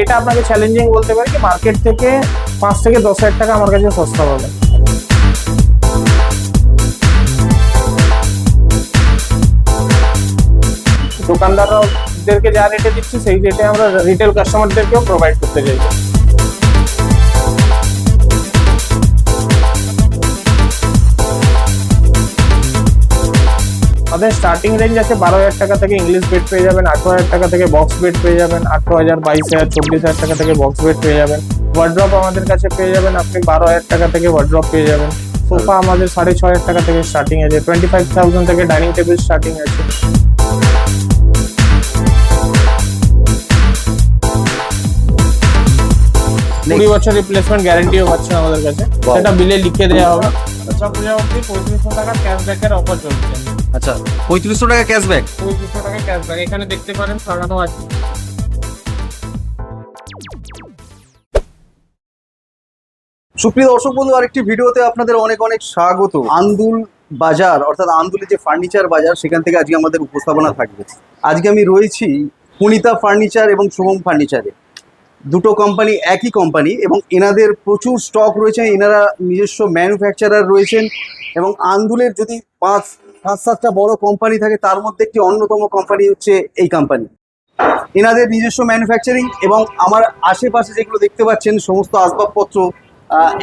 এটা আপনাকে চ্যালেঞ্জিং বলতে পারি কি মার্কেট থেকে পাঁচ থেকে দশ হাজার টাকা আমার কাছে সস্তা পাবে। দোকানদারদেরকে যা রেটে দিচ্ছি, সেই রেটে আমরা রিটেল কাস্টমারদেরকেও প্রোভাইড করতে চাইছি। আমাদের স্টার্টিং রেঞ্জ আছে বারো হাজার টাকা থেকে ইংলিশ বেড পেয়ে যাবেন আঠারো হাজার টাকা থেকে বক্স বেড পেয়ে যাবেন আঠারো হাজার বাইশ হাজার চব্বিশ হাজার টাকা থেকে বক্স বেড পেয়ে যাবেন। ওয়ার্ড্রপ আমাদের কাছে পেয়ে যাবেন আপনি বারো হাজার টাকা থেকে ওয়ার্ড্রপ পেয়ে যাবেন। সোফা আমাদের সাড়ে ছ হাজার টাকা থেকে স্টার্টিং আছে টোয়েন্টি ফাইভ থাউজেন্ড থেকে ডাইনিং টেবিল স্টার্টিং আছে। কুড়ি বছর রিপ্লেসমেন্ট গ্যারান্টিও পাচ্ছেন আমাদের কাছে. সেটা বিলে লিখে দেওয়া হবে। দুর্গা পূজা অবধি পঁয়ত্রিশশো টাকা ক্যাশব্যাকের অফার চলছে। আচ্ছা পঁয়ত্রিশশো টাকা ক্যাশব্যাক পঁয়ত্রিশশো টাকা ক্যাশব্যাক এখানে দেখতে পারেন সাজানো আছে। সুপ্রিয় দর্শক বন্ধু আরেকটি ভিডিওতে আপনাদের অনেক অনেক স্বাগত। আন্দুল বাজার অর্থাৎ আন্দুলের যে ফার্নিচার বাজার সেখান থেকে আজকে আমাদের উপস্থাপনা থাকবে। আজকে আমি রয়েছি পুনিতা ফার্নিচার এবং শুভম ফার্নিচারে দুটো কোম্পানি একই কোম্পানি এবং এনাদের প্রচুর স্টক রয়েছে। এনারা নিজস্ব ম্যানুফ্যাকচারার রয়েছেন এবং আন্দুলের যদি পাঁচ পাঁচ সাতটা বড় কোম্পানি থাকে, তার মধ্যে একটি অন্যতম কোম্পানি হচ্ছে এই কোম্পানি এনাদের নিজস্ব ম্যানুফ্যাকচারিং এবং আমার আশেপাশে যেগুলো দেখতে পাচ্ছেন, সমস্ত আসবাবপত্র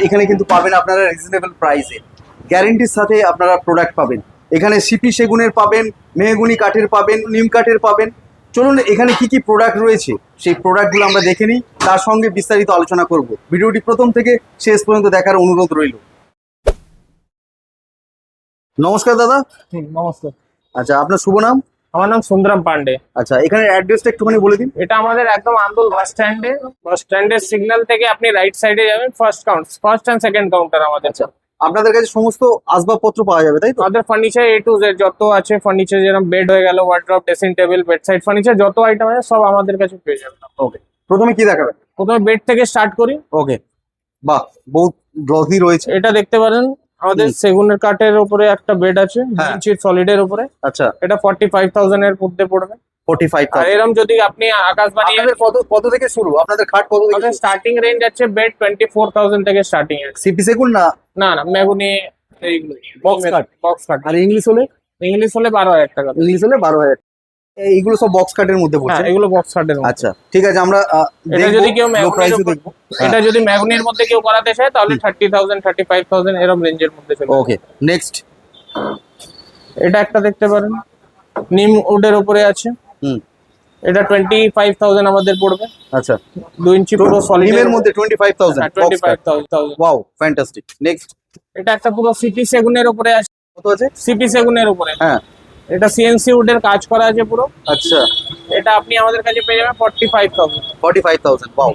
এখানে কিন্তু পাবেন আপনারা রিজনেবল প্রাইসে গ্যারেন্টির সাথে আপনারা প্রোডাক্ট পাবেন। এখানে সিপি সেগুনের পাবেন, মেহগুনি কাঠের পাবেন, নিম কাঠের পাবেন। চলুন এখানে কি কি প্রোডাক্ট রয়েছে, সেই প্রোডাক্টগুলো আমরা দেখে নিই, তার সঙ্গে বিস্তারিত আলোচনা করব। ভিডিওটি প্রথম থেকে শেষ পর্যন্ত দেখার অনুরোধ রইল। নমস্কার দাদা। নমস্কার। আচ্ছা আপনার শুভ নাম? আমার নাম সুন্দরাম পান্ডে। আচ্ছা এখানে অ্যাড্রেসটা একটুখানি বলে দিন। এটা আমাদের একদম আন্দোল বাস স্ট্যান্ডে বাস স্ট্যান্ডের সিগন্যাল থেকে আপনি রাইট সাইডে যাবেন first count first and second counter আমাদের। আচ্ছা আপনাদের কাছে সমস্ত আসবাবপত্র পাওয়া যাবে তাই তো? আমাদের ফার্নিচার এ টু জেড যত আছে ফার্নিচার যেরকম বেড হয়ে গেল wardrobe dressing table bedside furniture যত আইটেম আছে সব আমাদের কাছে পেয়ে যাবেন। ওকে প্রথমে কি দেখাবেন? প্রথমে বেড থেকে স্টার্ট করি। ওকে বাহ বহুত গ্লসি রয়েছে। এটা দেখতে পারেন আমাদের সেগুনের কাঠের উপরে একটা বেড আছে হ্যাঁ। ইঞ্চির সলিডের উপরে। আচ্ছা। এটা ফর্টি ফাইভ থাউজেন্ড এর মধ্যে পড়বে। ফোর্টি ফাইভ আর এরকম যদি আপনি আকাশবাণী আপনাদের কত কত থেকে শুরু? আপনাদের খাট কত থেকে আমাদের স্টার্টিং রেঞ্জ আছে বেড টোয়েন্টি ফোর থাউজেন্ড থেকে স্টার্টিং আছে। সিপি সেগুন না? না না মেগুনি এইগুলো Box cut? বক্স কাট আর ইংলিশ হলে? ইংলিশ হলে বারো হাজার টাকা। ইংলিশ হলে বারো হাজার এইগুলো সব বক্স কাটের মধ্যে হ্যাঁ পড়ছে। এগুলো বক্স কাটের আচ্ছা ঠিক আছে আমরা এটা যদি কেউ দেখব। এটা যদি ম্যাগনির মধ্যে কেউ করাতে চায় তাহলে thirty thousand thirty five thousand এরকম রেঞ্জের মধ্যে চলে ওকে নেক্সট এটা একটা দেখতে পারেন। নিম উডের উপরে আছে। হুম। এটা টোয়েন্টি ফাইভ থাউজেন্ড আমাদের পড়বে। আচ্ছা। দু ইঞ্চি পুরো সলিড নিমের মধ্যে twenty five thousand twenty five thousand wow fantastic next এটা একটা পুরো সিপি সেগুনের উপরে আছে। কত আছে? সিপি সেগুনের উপরে। হ্যাঁ। এটা সিএনসি উডের কাজ করা আছে পুরো। আচ্ছা। এটা আপনি আমাদের কাছে পেয়ে যাবেন forty five thousand forty five thousand wow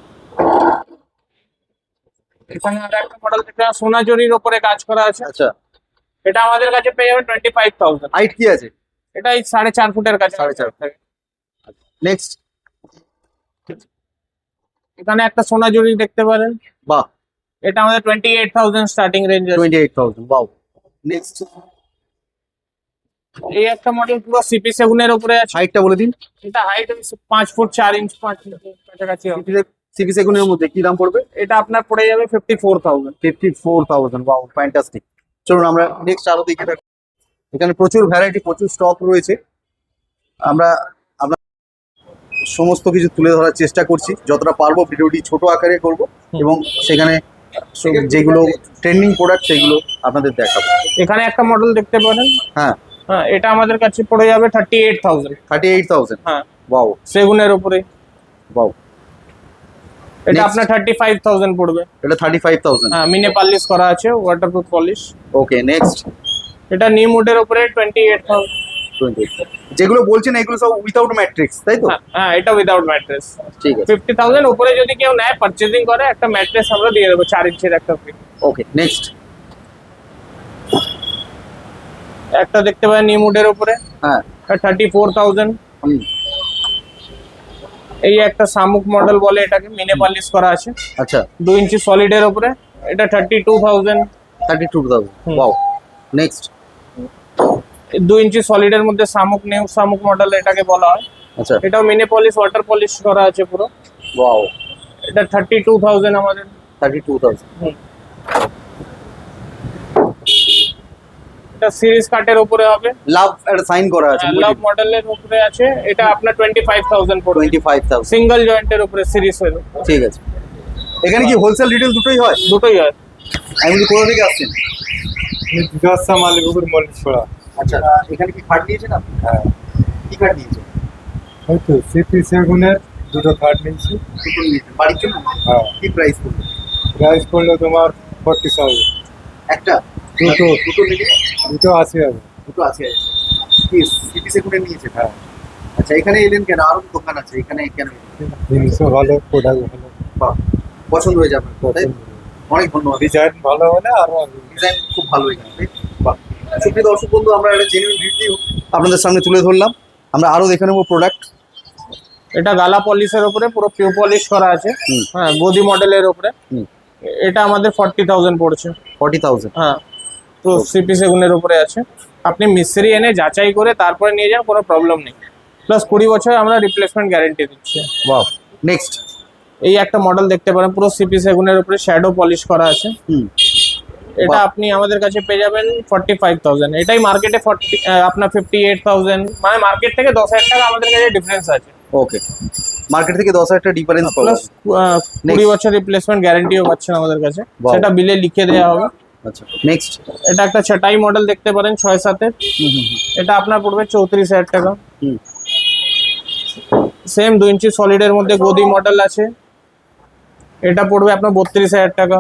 এখানে আর একটা মডেল যেটা সোনাঝুরির উপরে কাজ করা আছে। আচ্ছা। এটা আমাদের কাছে পেয়ে যাবেন টোয়েন্টি ফাইভ থাউজেন্ড হাইট কি আছে? এটা এই সাড়ে চার ফুটের কাছে। সাড়ে চার। নেক্সট এখানে একটা সোনাঝুরি দেখতে পারেন। বাহ। এটা আমাদের twenty eight thousand starting range আছে। Twenty eight thousand wow next এই একটা মডেল পুরো সিপি সেগুনের উপরে আছে। হাইটটা বলে দিন। এটা হাইট পাঁচ ফুট চার ইঞ্চ পাঁচ ইঞ্চ কাছাকাছি। সিপি সেগুনের মধ্যে কি দাম পড়বে? এটা আপনার পড়ে যাবে fifty four thousand fifty four thousand fantastic চলুন আমরা নেক্সট আরও দেখে। থাকি এখানে প্রচুর ভ্যারাইটি প্রচুর স্টক রয়েছে। আমরা আমরা সমস্ত কিছু তুলে ধরার চেষ্টা করছি। যতটা পারব ভিডিওটি ছোট আকারে করব এবং সেখানে যেগুলো ট্রেন্ডিং প্রোডাক্ট সেগুলো আপনাদের দেখাবো। এখানে একটা মডেল দেখতে পারেন। হ্যাঁ। হ্যাঁ এটা আমাদের কাছে পড়ে যাবে thirty eight thousand thirty eight thousand হ্যাঁ। ওয়াও সেগুনের উপরে। ওয়াও এটা আপনার থার্টি ফাইভ থাউজেন্ড পড়বে। এটা থার্টি ফাইভ থাউজেন্ড হ্যাঁ মিনে পালিশ করা আছে ওয়াটারপ্রুফ পলিশ ওকে নেক্সট এটা নিম উডের উপরে টোয়েন্টি এইট থাউজেন্ড টোয়েন্টি যেগুলো বলছেন এগুলো সব উইথাউট ম্যাট্রিক্স তাই তো? হ্যাঁ এটা উইদাউট ম্যাট্রেস ঠিক আছে। ফিফটি থাউজেন্ড উপরে যদি কেউ নেয় পারচেজিং করে একটা ম্যাট্রেস আমরা দিয়ে দেবো চার ইঞ্চির একটা ফ্রি ওকে নেক্সট একটা দেখতে পাবেন নিম উডের উপরে। হ্যাঁ। থার্টি ফোর থাউজেন্ড এই একটা শামুক মডেল বলে এটাকে মিনে পালিশ করা আছে। আচ্ছা। দু ইঞ্চি সলিডের উপরে। এটা thirty two thousand thirty two thousand. Wow next দু ইঞ্চি সলিডের মধ্যে শামুক নিউ শামুক মডেল এটাকে বলা হয়। আচ্ছা। এটাও মিনি পলিশ ওয়াটার পলিশ করা আছে পুরো। ওয়াও এটা থার্টি টু থাউজেন্ড আমাদের। থার্টি টু থাউজেন্ড এটা সিরিজ কাটের উপরে হবে। লাভ একটা সাইন করা আছে লাভ মডেলের উপরে আছে। এটা আপনার টোয়েন্টি ফাইভ থাউজেন্ড পড়বে। টোয়েন্টি ফাইভ থাউজেন্ড সিঙ্গেল জয়েন্টের উপরে সিরিজ হয়ে ঠিক আছে। এখানে কি হোলসেল রিটেল দুটোই হয়? দুটোই হয়। আপনি কোথা থেকে আসছেন দশটা মালিপুকুর মল্লিক ছোড়া আচ্ছা এখানে কি খাট নিয়েছেন আপনি? হ্যাঁ। কি খাট নিয়েছেন? হয়তো সিপি সেগুনের দুটো কার্ড নিয়েছি। বাড়ির জন্য? হ্যাঁ। কি প্রাইস পড়বে? প্রাইস পড়ল তোমার ফর্টি থাউজেন্ড একটা? দুটো দুটো নিলে দুটো হবে দুটো আছে। কি সিটি সেকুন্ডে নিয়েছেন হ্যাঁ। আচ্ছা এখানে এলেন কেন? আরও দোকান আছে। এখানে কেন জিনিসও ভালো প্রোডাক্ট ভালো। পছন্দ হয়ে যাবে অনেক ধন্যবাদ। ডিজাইন ভালো আরও ডিজাইন খুব ভালো এখানে বাহ। সুপ্রিয় দর্শক বন্ধু আমরা একটা জেনুইন রিভিউ আপনাদের সামনে তুলে ধরলাম। আমরা আরও দেখে নেব প্রোডাক্ট এটা গালা পলিশের উপরে পুরো পিউ পলিশ করা আছে। হ্যাঁ গদি মডেলের উপরে। এটা আমাদের ফর্টি থাউজেন্ড পড়ছে। ফর্টি থাউজেন্ড হ্যাঁ। তো সিপি সেগুনের উপরে আছে। আপনি মিস্ত্রি এনে যাচাই করে তারপরে নিয়ে যান কোনো প্রবলেম নেই। প্লাস কুড়ি বছর আমরা রিপ্লেসমেন্ট গ্যারেন্টি দিচ্ছি। বাহ নেক্সট এই একটা মডেল দেখতে পারেন পুরো সিপি সেগুনের উপরে শ্যাডো পলিশ করা আছে। এটা আপনি আমাদের কাছে পেয়ে যাবেন ফর্টি ফাইভ থাউজেন্ড এটাই মার্কেটে ফর্টি আপনার ফিফটি এইট থাউজেন্ড মানে মার্কেট থেকে দশ হাজার টাকা আমাদের কাছে ডিফারেন্স আছে। ওকে মার্কেট থেকে দশ হাজার টাকা ডিফারেন্স প্লাস কুড়ি বছর রিপ্লেসমেন্ট গ্যারেন্টিও পাচ্ছেন আমাদের কাছে। সেটা বিলে লিখে দেওয়া হবে। আচ্ছা। নেক্সট এটা একটা ছাটাই মডেল দেখতে পারেন ছয় সাতের। এটা আপনার পড়বে চৌত্রিশ হাজার টাকা। হুম। সেম দু ইঞ্চি সলিডের মধ্যে গদি মডেল আছে। এটা পড়বে আপনার বত্রিশ হাজার টাকা।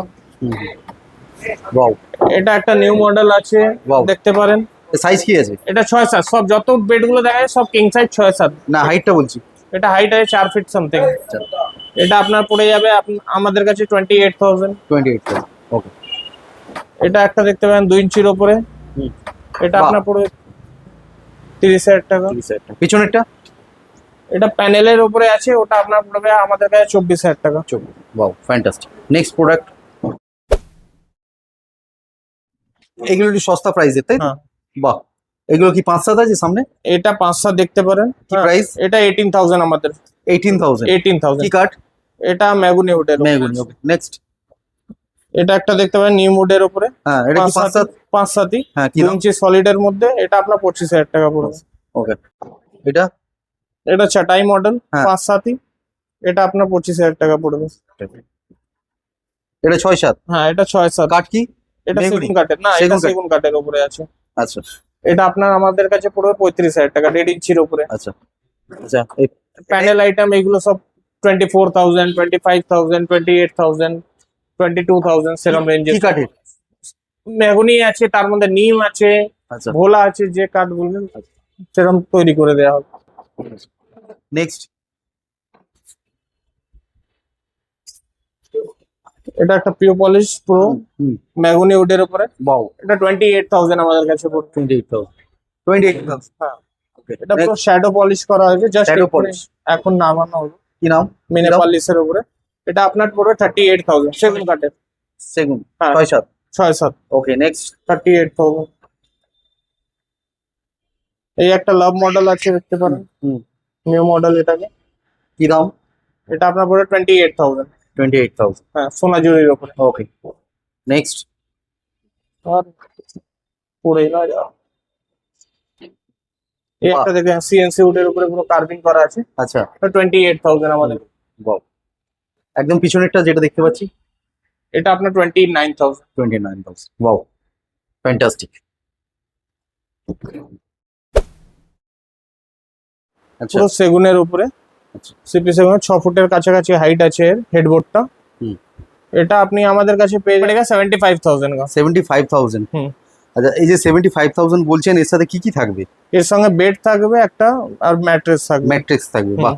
বাউ এটা একটা নিউ মডেল আছে. দেখতে পারেন। সাইজ কি আছে? এটা ছয় সাত সব যত বেডগুলো দেখা যায় সব কিং সাইজ ছয় সাত। না হাইটটা বলছি। এটা হাইট আছে চার ফিট সামথিং আচ্ছা। এটা আপনার পড়ে যাবে আমাদের কাছে twenty eight thousand twenty eight okay এটা একটা দেখতে পারেন দুই ইঞ্চির ওপরে। এটা আপনার পড়বে তিরিশ হাজার টাকা। পিছনেরটা? এটা প্যানেলের উপরে আছে ওটা আপনার পড়বে আমাদের কাছে চব্বিশ হাজার টাকা। বাউ ফ্যান্টাস্টিক নেক্সট প্রোডাক্ট এগুলো একটু সস্তা প্রাইসের তাই তো? হ্যাঁ। বাহ। এগুলো কি পাঁচ সাত আছে সামনে? এটা পাঁচটা দেখতে পারেন। কি হ্যাঁ, প্রাইস এটা এইটিন থাউজেন্ড আমাদের। এইটিন থাউজেন্ড এইটিন কি থাউজেন্ড কাঠ এটা ম্যাগুনি মেহগুনি ওকে নেক্সট এটা একটা দেখতে পারেন নিউ উডের উপরে। হ্যাঁ এটা পাঁচ সাত পাঁচ সাতই হ্যাঁ কি ইঞ্চি সলিডের মধ্যে এটা আপনার পঁচিশ হাজার টাকা পড়বে। ওকে এটা? এটা চাটাই মডেল হ্যাঁ। পাঁচ সাতই এটা আপনার পঁচিশ হাজার টাকা পড়বে। এটা ছয় সাত? হ্যাঁ এটা ছয় সাত। কাঠ কি? এটা? সেগুন কাঠের না এটা সেগুন কাঠের উপরে আছে। আচ্ছা। এটা আপনার আমাদের কাছে পড়বে পঁয়ত্রিশ হাজার টাকা দেড় ইঞ্চির উপরে। আচ্ছা। আচ্ছা প্যানেল আইটেম এগুলো সব twenty four thousand twenty five thousand twenty eight thousand twenty two thousand সেরকম রেঞ্জে মেহগুনি আছে তার মধ্যে নিম আছে আচ্ছা। ভোলা আছে যে কাঠ বলবেন সেরকম তৈরি করে দেওয়া হবে। নেক্সট এটা একটা পিও পলিশ প্রো হুম মেহগুনি উডের উপরে। বাউ এটা টোয়েন্টি এইট থাউজেন্ড আমাদের কাছে টোয়েন্টি এইট থাউজেন্ড হ্যাঁ। এটা পুরো শ্যাডো পলিশ করা হয়েছে জাস্ট polish। এখন নামানো হলো। কি নাম? মিনে পলিশের উপরে। এটা আপনার পড়বে থার্টি এইট থাউজেন্ড সেগুন কাঠের। সেগুন হ্যাঁ। ছয় সাত ছয় সাত okay next thirty eight thousand এই একটা লাভ মডেল আছে দেখতে পারেন। হুম নিউ মডেল এটাকে। কি দাম? এটা আপনার পড়বে twenty eight thousand twenty eight thousand হ্যাঁ সোনাঝুরির উপরে ওকে নেক্সট আর পড়েই না যাওয়া এই একটা দেখেন সিএনসি উডের উপরে পুরো কার্ভিং করা আছে। আচ্ছা। টোয়েন্টি এইট থাউজেন্ড আমাদের। বাউ একদম পিছনেরটা যেটা দেখতে পাচ্ছি। এটা আপনার twenty nine thousand twenty nine thousand wow fantastic আচ্ছা। পুরো সেগুনের উপরে। আচ্ছা। সিপি সেগুনের ছ ফুটের কাছাকাছি হাইট আছে এর হেডবোর্ডটা হুম। এটা আপনি আমাদের কাছে পেয়ে যাবেন। Seventy five thousand seventy five thousand হুম। আচ্ছা এই যে সেভেন্টি ফাইভ থাউজেন্ড বলছেন এর সাথে কি কি থাকবে? এর সঙ্গে বেড থাকবে একটা আর ম্যাট্রেস থাকবে। ম্যাট্রিক্স থাকবে বাহ।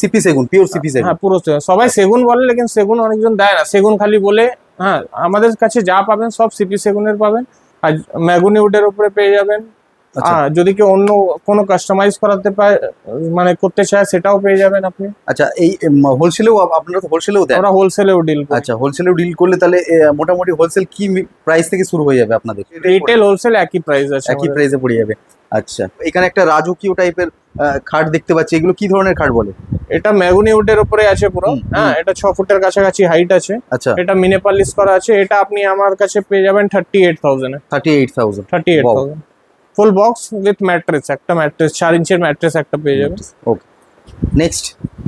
সিপি সেগুন পিওর সিপি সেগুন। হ্যাঁ পুরো। সবাই সেগুন বলে সেগুন অনেকজন দেয় না। সেগুন খালি বলে হ্যাঁ আমাদের কাছে যা পাবেন সব সিপি সেগুনের পাবেন। আর ম্যাগনি উডের উপরে পেয়ে যাবেন। আর যদি কেউ অন্য কোনো কাস্টমাইজ করাতে পারে মানে করতে চায় সেটাও পেয়ে যাবেন আপনি। আচ্ছা এই হোলসেলেও আপনারা তো হোলসেলেও দেন? আমরা হোলসেলেও ডিল করি। আচ্ছা হোলসেলেও ডিল করলে তাহলে মোটামুটি হোলসেল কি প্রাইস থেকে শুরু হয়ে যাবে আপনাদের? রিটেল হোলসেল একই প্রাইস আছে একই প্রাইসে পড়ে যাবে। আচ্ছা এখানে একটা রাজকীয় টাইপের খাট দেখতে পাচ্ছি। এগুলো কি ধরনের খাট বলে? এটা ম্যাগুনি উডের উপরে আছে পুরো। হ্যাঁ এটা ছ ফুটের কাছাকাছি হাইট আছে। আচ্ছা। এটা মিনে পালিশ করা আছে। এটা আপনি আমার কাছে পেয়ে যাবেন thirty eight thousand thirty eight thousand thirty eight thousand full box with mattress একটা ম্যাট্রেস চার ইঞ্চের ম্যাট্রেস একটা পেয়ে যাবেন। ওকে নেক্সট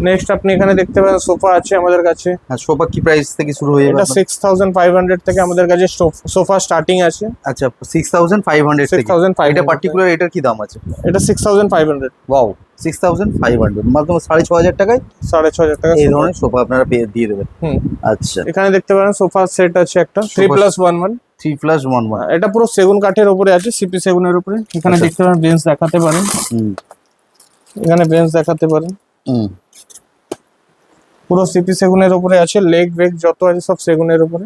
নেক্সট আপনি এখানে দেখতে পারেন সোফা আছে আমাদের কাছে। হ্যাঁ সোফা কি প্রাইস থেকে শুরু হয়ে যাবে এটা আপনার? সিক্স থাউজেন্ড ফাইভ হান্ড্রেড থেকে আমাদের কাছে সোফা স্টার্টিং আছে। আচ্ছা six thousand five hundred six thousand five এটা পার্টিকুলার এটার কি দাম আছে? এটা six thousand five hundred wow six thousand five hundred মাত্র সাড়ে ছ হাজার টাকায়? সাড়ে ছ হাজার টাকা এই ধরনের সোফা আপনারা পেয়ে দিয়ে দেবেন। হুম। আচ্ছা। এখানে দেখতে পারেন সোফা সেট আছে একটা three plus one one three plus one one এটা পুরো সেগুন কাঠের উপরে আছে সিপি সেগুনের উপরে। এখানে আচ্ছা। দেখতে পারেন বেঞ্চ দেখাতে পারেন। এখানে বেঞ্চ দেখাতে পারেন। পুরো সিপি সেগুনের উপরে আছে লেগ বেগ যত আছে সব সেগুনের উপরে।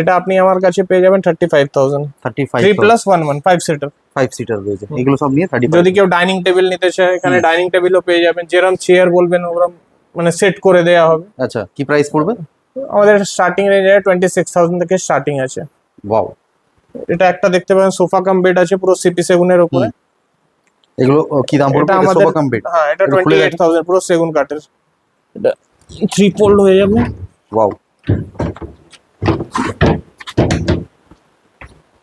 এটা আপনি আমার কাছে পেয়ে যাবেন thirty five thousand thirty five plus one one five seater five seater রয়েছে এগুলো সব নিয়ে থার্টি যদি কেউ ডাইনিং টেবিল নিতে চায় এখানে ডাইনিং টেবিলও পেয়ে যাবেন। যেরকম চেয়ার বলবেন ওরকম মানে সেট করে দেওয়া হবে। আচ্ছা কি প্রাইস পড়বে? আমাদের starting range twenty six thousand থেকে স্টার্টিং আছে। ওয়াও এটা একটা দেখতে পারেন সোফা কাম বেড আছে পুরো সিপি সেগুনের উপরে। এগুলো কি দাম পড়বে? সোফা কাম বেড হ্যাঁ এটা এটা খুলে টোয়েন্টি এইট দেখেন। থাউজেন্ড পুরো সেগুন কাঠের। এটা থ্রি ফোল্ড হয়ে যাবে। ওয়াও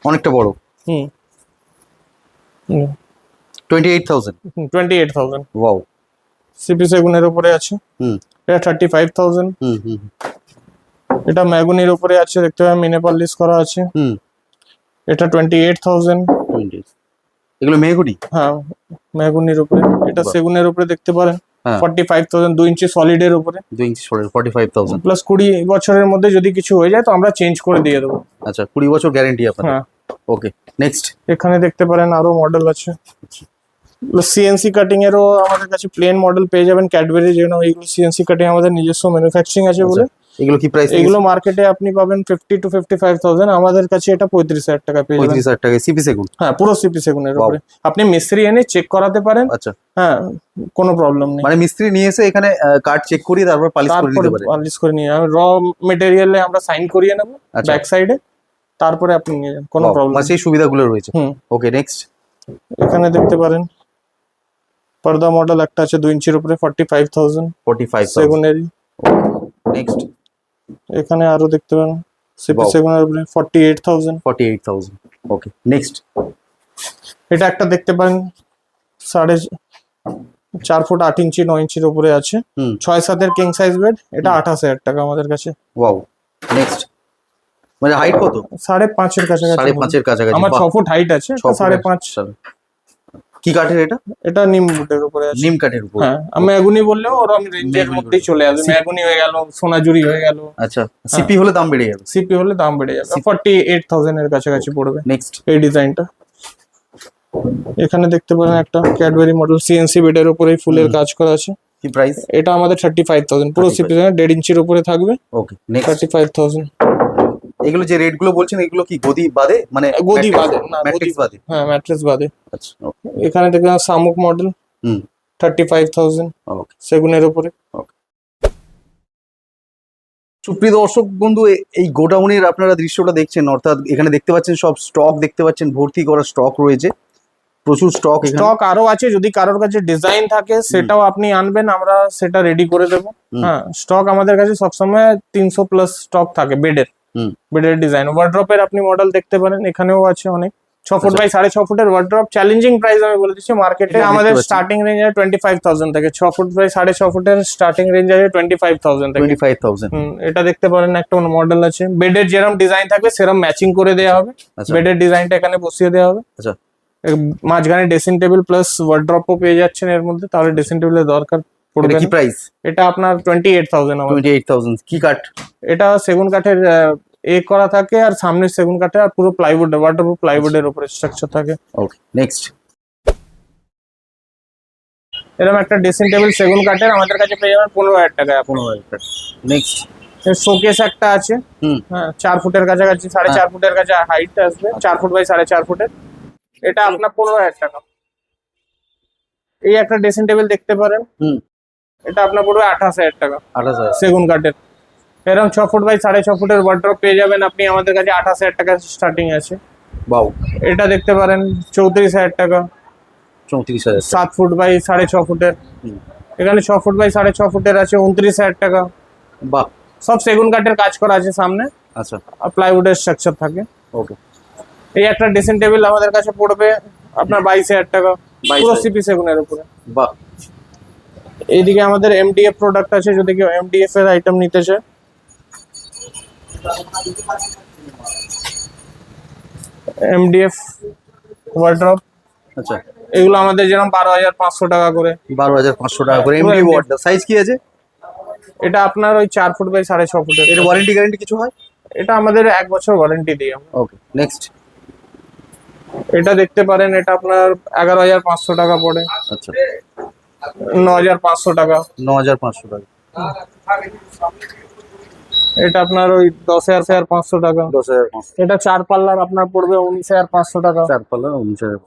অনেকটা বড়। হুম। Twenty eight thousand twenty eight thousand wow CP সেগুনের উপরে আছে। হুম। এটা থার্টি ফাইভ থাউজেন্ড হুম হুম। এটা ম্যাগুনির উপরে আছে দেখতে পাবেন মিনে করা আছে। হুম। এটা টোয়েন্টি এইট থাউজেন্ড এগুলো মেহগুনি হ্যাঁ ম্যাগুনির উপরে। এটা সেগুনের উপরে দেখতে পারেন। ফর্টি ফাইভ থাউজেন্ড দু ইঞ্চি সলিডের উপরে। দুই ইঞ্চি সরের ফর্টি ফাইভ থাউজেন্ড প্লাস কুড়ি বছরের মধ্যে যদি কিছু হয়ে যায় তো আমরা চেঞ্জ করে দিয়ে দেবো। আচ্ছা কুড়ি বছর গ্যারেন্টি আপনার হ্যাঁ। ওকে নেক্সট এখানে দেখতে পারেন আরও মডেল আছে। সিএনসি কাটিং এরও আমাদের কাছে প্লেন মডেল পেয়ে যাবেন। ক্যাডবেরি যেন এইগুলো সিএনসি কাটিং আমাদের নিজস্ব ম্যানুফ্যাকচারিং আছে বলে। এগুলো কি প্রাইস এগুলো মার্কেটে আপনি পাবেন fifty two fifty five thousand আমাদের কাছে এটা পঁয়ত্রিশ হাজার টাকা পেয়ে যাবেন। পঁয়ত্রিশ হাজার টাকা সিপি সেগুন? হ্যাঁ পুরো সিপি সেগুনের. উপরে। আপনি মিস্ত্রি এনে চেক করাতে পারেন। আচ্ছা। হ্যাঁ কোনো প্রবলেম নেই। মানে মিস্ত্রি নিয়ে এসে এখানে কার্ড চেক করিয়ে তারপর পালিশ করে দিতে পারে। পালিশ করে নিয়ে র মেটেরিয়ালে আমরা সাইন করিয়ে নেব ব্যাক সাইডে তারপরে আপনি নিয়ে যান কোনো প্রবলেম মানে সেই সুবিধাগুলো রয়েছে। ওকে নেক্সট এখানে দেখতে পারেন। পর্দা মডেল একটা আছে দুই ইঞ্চির উপরে forty five thousand forty five সেগুনেরই। Next এখানে আরও দেখতে পারেন। সিপি. সেগুনের উপরে forty eight thousand forty eight thousand okay next এটা একটা দেখতে পারেন সাড়ে চার ফুট আট ইঞ্চি নয় ইঞ্চির উপরে আছে। ছয় সাতের কিং সাইজ বেড এটা আঠাশ হাজার টাকা আমাদের কাছে। ওয়াও নেক্সট মানে হাইট কত? সাড়ে পাঁচের কাছাকাছি সাড়ে পাঁচের কাছাকাছি। আমার ছ ফুট হাইট আছে সাড়ে। পাঁচ। কি কাঠের এটা? এটা নিম বুটের উপরে আছে। নিম কাঠের উপর। হ্যাঁ আমি ম্যাগুনি বললেও ওরম রেঞ্জের মধ্যেই চলে আসবে ম্যাগুনি হয়ে গেল সোনাঝুরি হয়ে গেল। আচ্ছা সিপি হলে দাম বেড়ে যাবে। সিপি হলে দাম বেড়ে যাবে। CP ফর্টি এইট থাউজেন্ড এর কাছাকাছি পড়বে। নেক্সট এই ডিজাইনটা। এখানে দেখতে পারেন একটা ক্যাডবেরি মডেল সিএনসি বেডের উপরে ফুলের কাজ করা আছে। কি প্রাইস এটা আমাদের থার্টি ফাইভ থাউজেন্ড পুরো 35,000 সিপি দেড় ইঞ্চির উপরে থাকবে। Okay next thirty five thousand এগুলো যে রেটগুলো বলছেন এগুলো কি গদি বাদে? মানে গদি বাদে ম্যাট্রিক্স বাদে। হ্যাঁ ম্যাট্রেস বাদে। আচ্ছা এখানে দেখলাম শামুক মডেল হুম। থার্টি ফাইভ থাউজেন্ড ওকে সেগুনের উপরে। সুপ্রিয় দর্শক বন্ধু এই গোডাউনের আপনারা দৃশ্যটা দেখছেন অর্থাৎ এখানে দেখতে পাচ্ছেন সব স্টক দেখতে পাচ্ছেন ভর্তি করা স্টক রয়েছে। প্রচুর স্টক স্টক আরও আছে যদি কারোর কাছে ডিজাইন থাকে সেটাও আপনি আনবেন আমরা সেটা রেডি করে দেবো। হ্যাঁ স্টক আমাদের কাছে সবসময় তিনশো প্লাস স্টক থাকে বেডের। বেডের ডিজাইন ওয়ার্ড্রপের আপনি মডেল দেখতে পারেন এখানেও আছে অনেক। ছ ফুট আচ্ছা। বাই সাড়ে ছ ফুটের ওয়ার্ড্রপ চ্যালেঞ্জিং প্রাইস আমি বলে দিচ্ছি। মার্কেটে আমাদের স্টার্টিং রেঞ্জ আছে টোয়েন্টি ফাইভ থাউজেন্ড থেকে। ছ ফুট বাই সাড়ে ছ ফুটের স্টার্টিং রেঞ্জ আছে twenty five thousand twenty five thousand এটা দেখতে পারেন একটা মডেল আছে। বেডের যেরকম ডিজাইন থাকবে সেরকম ম্যাচিং করে দেওয়া হবে। আচ্ছা। বেডের ডিজাইনটা এখানে বসিয়ে দেওয়া হবে। আচ্ছা। মাঝখানে ড্রেসিং টেবিল প্লাস ওয়ার্ড্রপও পেয়ে যাচ্ছেন এর মধ্যে তাহলে ড্রেসিং টেবিলের দরকার পড়বে কি প্রাইস এটা আপনার twenty eight thousand twenty eight thousand কি কাঠ? এটা সেগুন কাঠের এ করা থাকে আর সামনে সেগুন কাঠে আর পুরো প্লাইউড ওয়াটারপ্রুফ প্লাইউডের উপরে স্ট্রাকচার থাকে। ওকে নেক্সট এরকম একটা ড্রেসিং টেবিল সেগুন কাঠের আমাদের কাছে পেয়ে যাবেন পনেরো হাজার টাকা পনেরো হাজার টাকা। নেক্সট শোকেস একটা আছে। হ্যাঁ চার ফুটের কাছাকাছি সাড়ে হ্যাঁ। চার ফুটের কাছে হাইট আসবে। চার ফুট বাই সাড়ে চার ফুটের। এটা আপনার পনেরো হাজার টাকা। এই একটা ড্রেসিং টেবিল দেখতে পারেন। হুম। এটা আপনার পড়বে আঠাশ হাজার টাকা। আঠাশ হাজার। সেগুন কাঠের। এরকম ছ ফুট বাই সাড়ে ছ ফুটের ওয়ার্ড্রপ পেয়ে যাবেন আপনি। আমাদের কাছে আঠাশ হাজার টাকা স্টার্টিং আছে। বাউ। এটা দেখতে পারেন চৌত্রিশ হাজার টাকা। চৌত্রিশ হাজার সাত ফুট বাই সাড়ে ছ ফুটের। এখানে ছ ফুট বাই সাড়ে ছ ফুটের আছে উনত্রিশ হাজার টাকা। বাহ। সব সেগুন কাঠের কাজ করা আছে সামনে। আচ্ছা। আর প্লাইউডের স্ট্রাকচার থাকে। ওকে। এই একটা ড্রেসিং টেবিল আমাদের কাছে পড়বে আপনার বাইশ হাজার টাকা। 22,000 পুরো সিপি সেগুনের উপরে। বাহ। এইদিকে আমাদের এমডিএফ প্রোডাক্ট আছে যদি কেউ এমডিএফ এর আইটেম নিতে চায়। এমডিএফ ওয়ার্ড্রপ আচ্ছা। এগুলো আমাদের যেরকম বারো হাজার পাঁচশো টাকা করে। বারো হাজার পাঁচশো টাকা করে। এমডি MDF ওয়ার্ড সাইজ কি আছে? এটা আপনার ওই চার ফুট বাই সাড়ে ছ ফুটের। এর ওয়ারেন্টি গ্যারেন্টি কিছু হয়? এটা আমাদের এক বছর ওয়ারেন্টি দিই আমরা ওকে নেক্সট এটা দেখতে পারেন এটা আপনার এগারো হাজার পাঁচশো টাকা পড়ে। আচ্ছা। ন হাজার পাঁচশো টাকা। ন হাজার পাঁচশো টাকা। এটা আপনার ওই দশ হাজার হাজার পাঁচশো টাকা। দশ হাজার পাঁচশো। এটা চার পাল্লার আপনার পড়বে উনিশ হাজার পাঁচশো টাকা। চার পাল্লা উনিশ হাজার।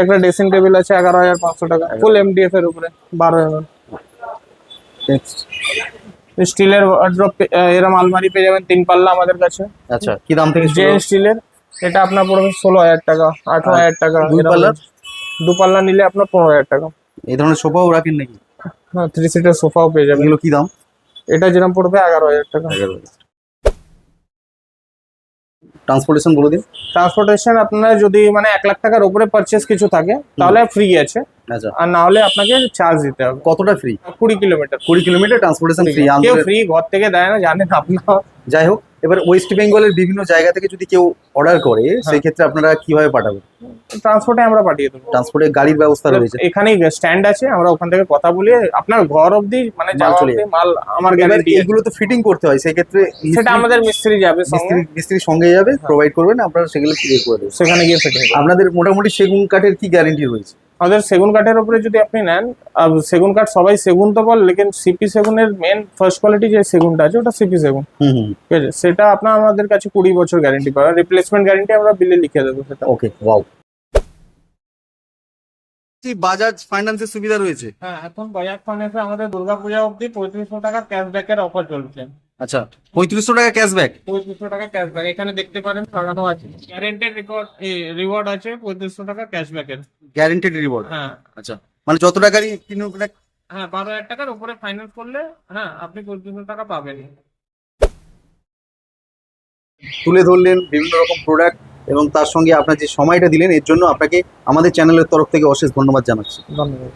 একটা ড্রেসিং টেবিল আছে এগারো হাজার পাঁচশো টাকা। ফুল এমডিএফ এর উপরে বারো স্টিলের ওয়ার্ড্রপ এরম আলমারি পেয়ে যাবেন তিন পাল্লা আমাদের কাছে। আচ্ছা কি দাম থেকে? জেন স্টিলের এটা আপনার পড়বে ষোলো হাজার টাকা আঠারো হাজার টাকা। দুই দু পাল্লা নিলে আপনার পনেরো হাজার টাকা। এই ধরনের সোফাও রাখেন নাকি? হ্যাঁ থ্রি সিটার সোফাও পেয়ে যাবেন। এগুলো কি দাম? এটা যেরকম পড়বে এগারো হাজার টাকা। এগারো হাজার। ট্রান্সপোর্টেশন বলে দিন। ট্রান্সপোর্টেশন আপনার যদি মানে এক লাখ টাকার উপরে পারচেস কিছু থাকে তাহলে ফ্রি আছে। আচ্ছা। আর না হলে আপনাকে চার্জ দিতে হবে। কতটা ফ্রি কুড়ি কিলোমিটার। কুড়ি কিলোমিটার ট্রান্সপোর্টেশন ফ্রি ফ্রি ঘর থেকে দেয় না জানেন আপনার যাই হোক। এবার ওয়েস্ট বেঙ্গলের বিভিন্ন জায়গা থেকে যদি কেউ অর্ডার করে সেই ক্ষেত্রে আপনারা কীভাবে পাঠাবেন? ট্রান্সপোর্টে আমরা পাঠিয়ে দেবো। ট্রান্সপোর্টের গাড়ির ব্যবস্থা রয়েছে। এখানেই স্ট্যান্ড আছে আমরা ওখান থেকে কথা বলি আপনার ঘর অবধি মানে যাওয়া চলে মাল আমার গ্যারান্টি এগুলো তো ফিটিং করতে হয় সেই ক্ষেত্রে সেটা আমাদের মিস্ত্রি যাবে মিস্ত্রি মিস্ত্রি সঙ্গে যাবে প্রোভাইড করবেন আপনারা সেগুলো ক্লিয়ার করে দেবেন। সেখানে গিয়ে ফিটিং আপনাদের মোটামুটি সেগুন কাঠের কি গ্যারেন্টি রয়েছে? আমাদের সেগুন কাঠের উপরে যদি আপনি নেন সেগুন কাঠ সবাই সেগুন তো বল লেকিন সিপি সেগুনের মেন ফার্স্ট কোয়ালিটি যে সেগুনটা আছে ওটা সিপি সেগুন। ঠিক আছে? সেটা আপনার আমাদের কাছে কুড়ি বছর গ্যারেন্টি পাবেন রিপ্লেসমেন্ট গ্যারেন্টি আমরা বিলে লিখে দেবো সেটা। ওকে ওয়াও বাজাজ ফাইন্যান্সের সুবিধা রয়েছে। হ্যাঁ এখন বাজাজ ফাইন্যান্সে আমাদের দুর্গাপূজা অবধি পঁয়ত্রিশশো টাকার ক্যাশব্যাকের অফার চলছে। আচ্ছা পঁয়ত্রিশশো টাকা ক্যাশব্যাক পঁয়ত্রিশশো টাকা ক্যাশব্যাক এখানে দেখতে পারেন সাজানো আছে। গ্যারেন্টেড রেকর্ড রিওয়ার্ড আছে পঁয়ত্রিশশো টাকা ক্যাশব্যাকের গ্যারেন্টেড রিওয়ার্ড হ্যাঁ। আচ্ছা মানে যত টাকারই কিনুক না হ্যাঁ বারো হাজার টাকার উপরে ফাইন্যান্স করলে হ্যাঁ আপনি পঁয়ত্রিশশো টাকা পাবেন। তুলে ধরলেন বিভিন্ন রকম প্রোডাক্ট এবং তার সঙ্গে আপনার যে সময়টা দিলেন এর জন্য আপনাকে আমাদের চ্যানেলের তরফ থেকে অশেষ ধন্যবাদ জানাচ্ছি। ধন্যবাদ।